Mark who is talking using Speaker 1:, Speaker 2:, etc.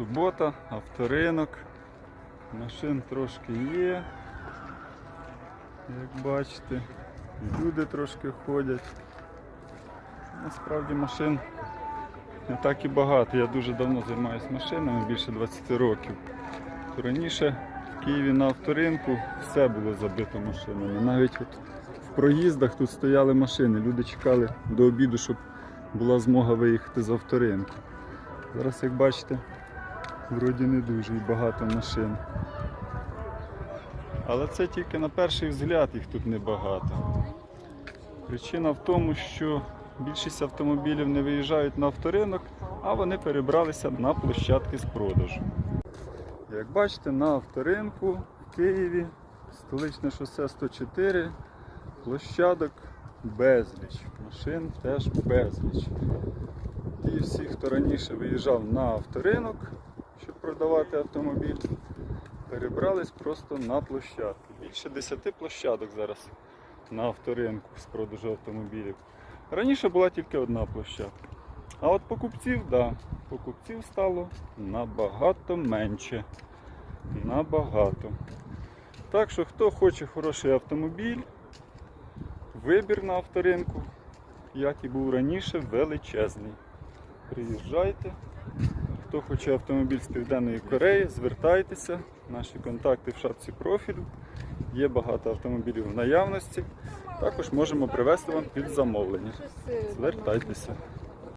Speaker 1: субота, авторинок. Машин трошки є. Як бачите, люди трошки ходять. Насправді машин не так і багато. Я дуже давно займаюся машинами, більше 20 років. То раніше в Києві на авторинку все було забито машинами. Навіть от в проїздах тут стояли машини. Люди чекали до обіду, щоб була змога виїхати з авторинку. Зараз, як бачите, вроді не дуже і багато машин. Але це тільки на перший взгляд їх тут небагато. Причина в тому, що більшість автомобілів не виїжджають на авторинок, а вони перебралися на площадки з продажу. Як бачите, на авторинку в Києві, столичне шосе 104, площадок безліч. Машин теж безліч. Ті всі, хто раніше виїжджав на авторинок, продавати автомобіль, перебрались просто на площадку. Більше 10 площадок зараз на авторинку з продажу автомобілів. Раніше була тільки одна площадка. А от покупців, да, покупців стало набагато менше. Набагато. Так що, хто хоче хороший автомобіль, вибір на авторинку, як і був раніше, величезний. Приїжджайте. Хто хоче автомобіль з Південної Кореї, звертайтеся. Наші контакти в шапці профілю. Є багато автомобілів в наявності. Також можемо привезти вам під замовлення. Звертайтеся.